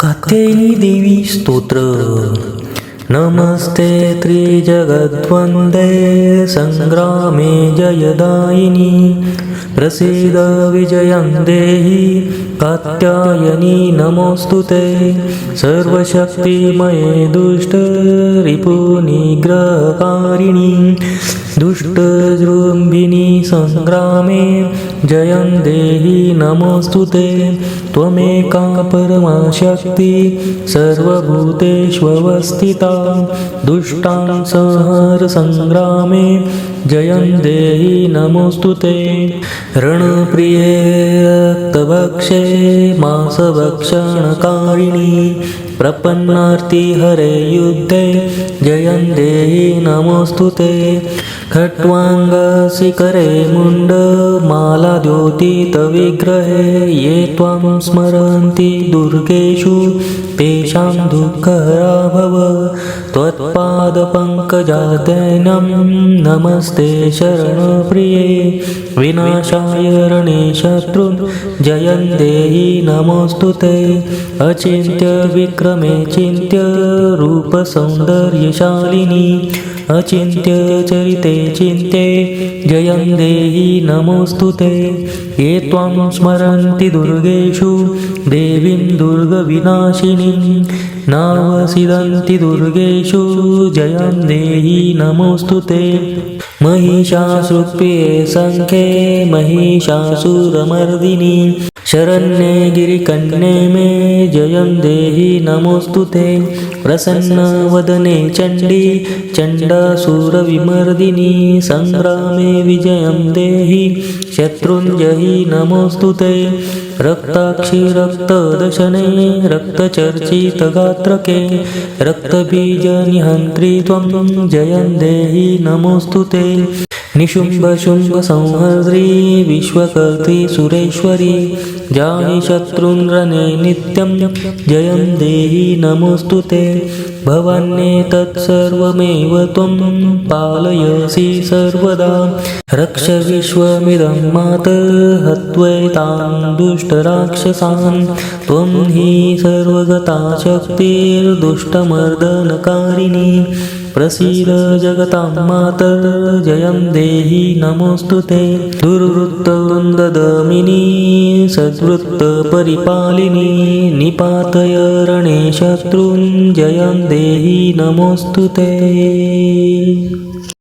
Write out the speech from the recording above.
कात्यायनी देवी स्तोत्र. नमस्ते त्रिजगद्वन्दे सङ्ग्रामे जयदायिनी. प्रसीद विजयं देहि कात्यायनी नमोऽस्तु ते। सर्वशक्तिमये दुष्टरिपुनिग्रहकारिणी दुष्टजृम्भिनी सङ्ग्रामे जयं देहि नमोऽस्तु ते। त्वमेका परमा शक्ति सर्वभूतेष्वस्थिता दुष्टां संहार सङ्ग्रामे जयं देहि नमोऽस्तु ते। रणप्रिये रक्तभक्षे मासभक्षणकारिणी प्रपन्नार्ति हरे युद्धे। जयं देहि नमोऽस्तु ते। खट्वाङ्गशिखरे मुण्डमालाद्योतितविग्रहे ये त्वां स्मरन्ति दुर्गेषु तेषां दुःखहरा भव त्वत्पादपङ्कजादैनं नमस्ते शरणप्रिये। विनाशाय रणे शत्रुन् जयं देहि नमोऽस्तु ते। अचिन्त्य विक्रमे चिन्त्य रूपसौन्दर्यशालिनी अचिन्त्य चरिते चिन्ते जयं देहि नमोऽस्तु ते। ये त्वां स्मरन्ति दुर्गेषु देवीं दुर्गविनाशिनीं। नावसिदन्ति दुर्गेषु जयं देहि नमोऽस्तु ते। महिषासुप्ये सङ्ख्ये महिषासुरमर्दिनी शरण्ये गिरिकन्ये मे जयं देहि नमोऽस्तु ते। प्रसन्नवदने चण्डी चण्डासुरविमर्दिनी सङ्ग्रामे विजयं देहि शत्रुञ्जयि नमोऽस्तु ते। रक्ताक्षि रक्तदशने रक्तचर्चितगात्रके रक्तबीजनिहन्त्री त्वं जयं देहि नमोऽस्तु ते निशुम्भशुम्भसंहर्त्री विश्वकर्त्री सुरेश्वरी जाहि शत्रुन् रणे नित्यं जयं देहि नमोऽस्तु ते। भवान्येतत्सर्वमेव त्वं पालयसि सर्वदा। रक्ष विश्वमिदं मातर्हत्वैतां दुष्टराक्षसान्। त्वं हि सर्वगता शक्तिर्दुष्टमर्दनकारिणी प्रसीद जगतां मातर् जयं देहि नमोऽस्तु ते। दुर्वृत्तवृन्ददमिनी सद्वृत्तपरिपालिनी निपातय रणे शत्रून् जयं देहि नमोऽस्तु ते